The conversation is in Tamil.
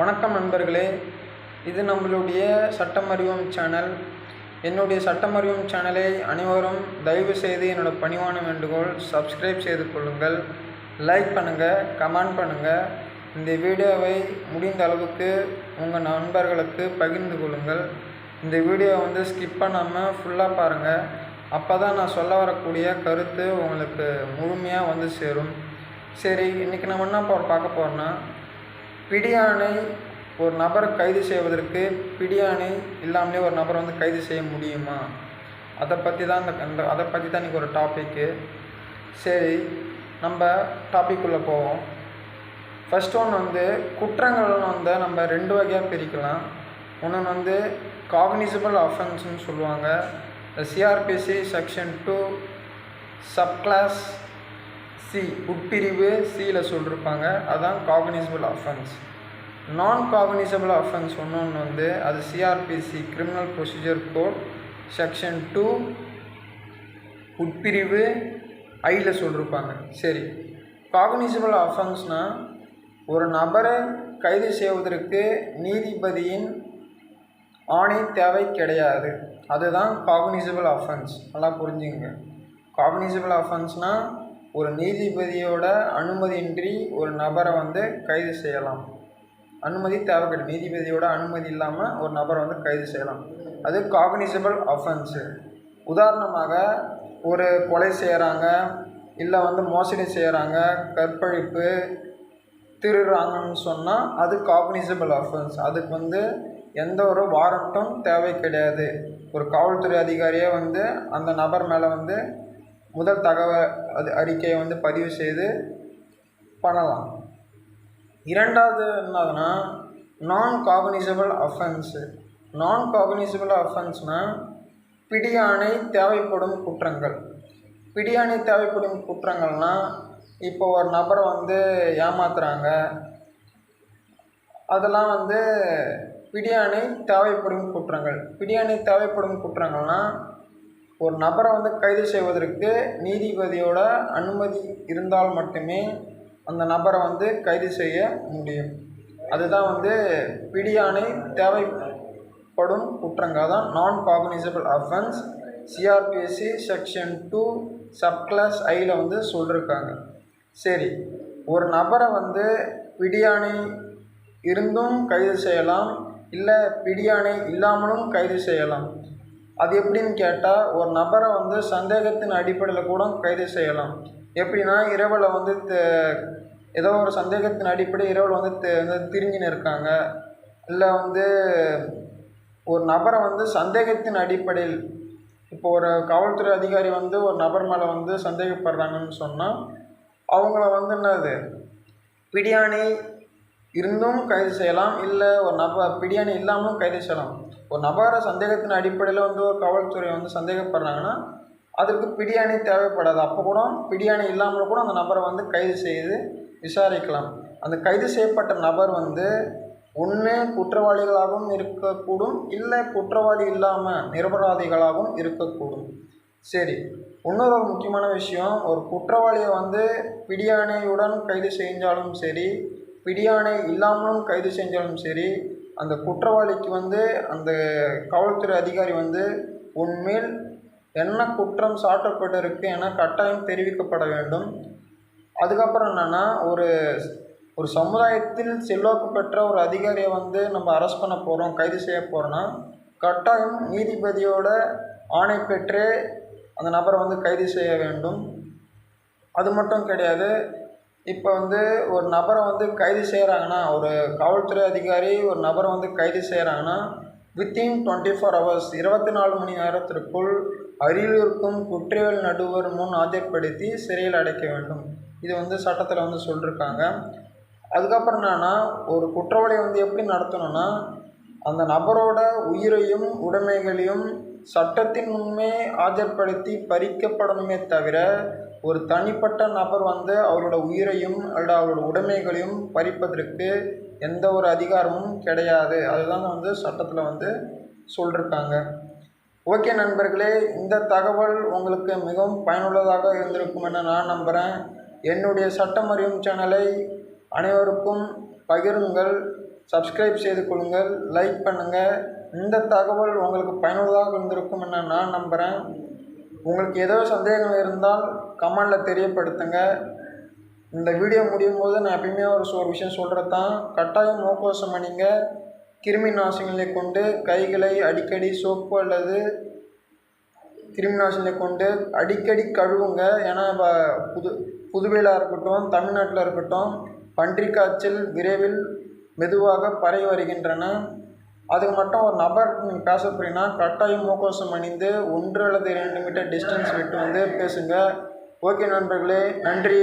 வணக்கம் நண்பர்களே இது நம்மளுடைய சட்டம் அறிவோம் சேனல் என்னுடைய சட்டம் அறிவோம் சேனலை அனைவரும் தயவு செய்து என்னோட பணிவான வேண்டுகோள் சப்ஸ்கிரைப் செய்து கொள்ளுங்கள். லைக் பண்ணுங்கள் கமெண்ட் பண்ணுங்கள் இந்த வீடியோவை முடிந்த அளவுக்கு உங்கள் நண்பர்களுக்கு பகிர்ந்து கொள்ளுங்கள். இந்த வீடியோவை வந்து ஸ்கிப் பண்ணாமல் ஃபுல்லாக பாருங்கள் அப்போ தான் நான் சொல்ல வரக்கூடிய கருத்து உங்களுக்கு முழுமையாக வந்து சேரும். சரி இன்றைக்கி நம்ம என்ன பார்க்க போகிறோன்னா பிடியாணை ஒரு நபரை கைது செய்வதற்கு பிடியாணை இல்லாமலே ஒரு நபரை வந்து கைது செய்ய முடியுமா? அதை பற்றி தான் இந்த அந்த அதை பற்றி தான் இன்றைக்கி ஒரு டாப்பிக்கு சரி நம்ம டாப்பிக்குள்ளே போவோம். ஃபஸ்ட் ஒன் வந்து குற்றங்கள் வந்து நம்ம ரெண்டு வகையாக பிரிக்கலாம். ஒன்று வந்து காக்னிசபிள் அஃபென்ஸ்னு சொல்லுவாங்க. CrPC section two subclause C உட்பிரிவு சியில் சொல்லியிருப்பாங்க அதுதான் காகனிசபிள் அஃபென்ஸ் நான் காகனிசபிள் அஃபென்ஸ் ஒன்று ஒன்று வந்து அது CrPC criminal procedure code section two உட்பிரிவு ஐயில் சொல்லியிருப்பாங்க சரி. காகனிசபிள் அஃபென்ஸ்னால் ஒரு நபரை கைது செய்வதற்கு நீதிபதியின் ஆணை தேவை கிடையாது. அதுதான் காகனிசபிள் அஃபென்ஸ் நல்லா புரிஞ்சுங்க காகனிசபிள் அஃபென்ஸ்னால் ஒரு நீதிபதியோட அனுமதியின்றி ஒரு நபரை வந்து கைது செய்யலாம். அனுமதி தேவை கிடையாது நீதிபதியோட அனுமதி இல்லாமல் ஒரு நபரை வந்து கைது செய்யலாம். அது காக்னிசபிள் அஃபென்ஸு உதாரணமாக ஒரு கொலை செய்கிறாங்க இல்லை வந்து மோசடி செய்கிறாங்க கற்பழிப்பு திருடுறாங்கன்னு சொன்னால் அது காக்னிசபிள் அஃபென்ஸ் அதுக்கு வந்து எந்த ஒரு வாரண்ட்டும் தேவை கிடையாது. ஒரு காவல்துறை அதிகாரியே வந்து அந்த நபர் மேலே வந்து முதல் தகவல் அது அறிக்கையை வந்து பதிவு செய்து பண்ணலாம். இரண்டாவது என்னதுன்னா நான் காகனிசபிள் அஃபென்ஸு நான் காகனிசபிள் அஃபென்ஸ்னால் பிடியாணை தேவைப்படும் குற்றங்கள். பிடியாணை தேவைப்படும் குற்றங்கள்னால் இப்போ ஒரு நபரை வந்து ஏமாத்துறாங்க. அதெல்லாம் வந்து பிடியாணை தேவைப்படும் குற்றங்கள். பிடியாணை தேவைப்படும் குற்றங்கள்னால் ஒரு நபரை வந்து கைது செய்வதற்கு நீதிபதியோட அனுமதி இருந்தால் மட்டுமே அந்த நபரை வந்து கைது செய்ய முடியும். அதுதான் வந்து பிடியாணை தேவைப்படும் குற்றங்கள் தான் நான் cognizable offence CrPC section two subclause ஐயில் வந்து சொல்லியிருக்காங்க சரி ஒரு நபரை வந்து பிடியாணை இருந்தும் கைது செய்யலாம் இல்லை பிடியாணை இல்லாமலும் கைது செய்யலாம். அது எப்படின்னு கேட்டால் ஒரு நபரை வந்து சந்தேகத்தின் அடிப்படையில் கூட கைது செய்யலாம். எப்படின்னா இரவில் வந்து ஏதோ ஒரு சந்தேகத்தின் அடிப்படை இரவில் வந்து தி- வந்து இருக்காங்க. இல்லை வந்து ஒரு நபரை வந்து சந்தேகத்தின் அடிப்படையில் இப்போ ஒரு காவல்துறை அதிகாரி வந்து ஒரு நபர் மேலே வந்து சந்தேகப்படுறாங்கன்னு சொன்னால் அவங்கள வந்து என்னது? பிடியாணி இருந்தும் கைது செய்யலாம். இல்லை ஒரு நபர் பிடியாணி இல்லாமலும் கைது செய்யலாம். ஒரு நபரை சந்தேகத்தின் அடிப்படையில் வந்து ஒரு காவல்துறை வந்து சந்தேகப்படுறாங்கன்னா அதற்கு பிடியாணை தேவைப்படாது. அப்போ கூட பிடியாணை இல்லாமல் கூட அந்த நபரை வந்து கைது செய்து விசாரிக்கலாம். அந்த கைது செய்யப்பட்ட நபர் வந்து ஒன்று குற்றவாளிகளாகவும் இருக்கக்கூடும் இல்லை குற்றவாளி இல்லாமல் நிரபராதிகளாகவும் இருக்கக்கூடும். சரி இன்னொரு ஒரு முக்கியமான விஷயம் ஒரு குற்றவாளியை வந்து பிடியாணையுடன் கைது செஞ்சாலும் சரி பிடியாணை இல்லாமலும் கைது செஞ்சாலும் சரி அந்த குற்றவாளிக்கு வந்து அந்த காவல்துறை அதிகாரி வந்து உன்மேல் என்ன குற்றம் சாட்டப்பட்டிருக்கு என கட்டாயம் தெரிவிக்கப்பட வேண்டும். அதுக்கப்புறம் என்னென்னா ஒரு ஒரு சமுதாயத்தில் செல்வாக்கு பெற்ற ஒரு அதிகாரியை வந்து நம்ம அரெஸ்ட் பண்ண போகிறோம் கைது செய்ய போகிறோன்னா கட்டாயம் நீதிபதியோட ஆணை பெற்று அந்த நபரை வந்து கைது செய்ய வேண்டும். அது மட்டும் கிடையாது இப்போ வந்து ஒரு நபரை வந்து கைது செய்கிறாங்கன்னா ஒரு காவல்துறை அதிகாரி ஒரு நபரை வந்து கைது செய்கிறாங்கன்னா வித்தின் டுவெண்ட்டி ஃபோர் ஹவர்ஸ் இருபத்தி நாலு மணி நேரத்திற்குள் அரியலூருக்கும் குற்றவியல் நடுவர் முன் ஆஜர்படுத்தி சிறையில் அடைக்க வேண்டும். இது வந்து சட்டத்தில் வந்து சொல்லியிருக்காங்க அதுக்கப்புறம் என்னன்னா ஒரு குற்றவாளியை வந்து எப்படி நடத்தணும்னா அந்த நபரோட உயிரையும் உடைமைகளையும் சட்டத்தின் முன்னே ஆஜர்படுத்தி பறிக்கப்படணுமே தவிர ஒரு தனிப்பட்ட நபர் வந்து அவரோட உயிரையும் அல்லது அவரோட உடைமைகளையும் பறிப்பதற்கு எந்த ஒரு அதிகாரமும் கிடையாது. அதுதான் வந்து சட்டத்தில் வந்து சொல்லியிருக்காங்க ஓகே நண்பர்களே இந்த தகவல் உங்களுக்கு மிகவும் பயனுள்ளதாக இருந்திருக்கும் என நான் நம்புகிறேன் என்னுடைய சட்டம் அறியும் சேனலை அனைவருக்கும் பகிருங்கள் சப்ஸ்கிரைப் செய்து கொள்ளுங்கள் லைக் பண்ணுங்கள் இந்த தகவல் உங்களுக்கு பயனுள்ளதாக இருந்திருக்கும் என நான் நம்புகிறேன் உங்களுக்கு ஏதோ சந்தேகங்கள் இருந்தால் கமெண்டில் தெரியப்படுத்துங்க. இந்த வீடியோ முடியும் போது நான் எப்பயுமே ஒரு ஒரு விஷயம் சொல்கிறது தான் கட்டாயம் முகக்கவசம் அணிங்க. கிருமி நாசினிகளை கொண்டு கைகளை அடிக்கடி சோப்பு அல்லது கிருமி நாசினியை கொண்டு அடிக்கடி கழுவுங்க. ஏன்னா இப்போ புது புதுவையில் இருக்கட்டும் தமிழ்நாட்டில் இருக்கட்டும் பன்றி காய்ச்சல் விரைவில் மெதுவாக பரவி வருகின்றன. அதுக்கு மட்டும் ஒரு நபர் நீங்கள் பேச போகிறீங்கன்னா கட்டாயம் முகக்கவசம் அணிந்து ஒன்று அல்லது இரண்டு மீட்டர் டிஸ்டன்ஸ் விட்டு வந்து பேசுங்க. ஓகே நண்பர்களே நன்றி.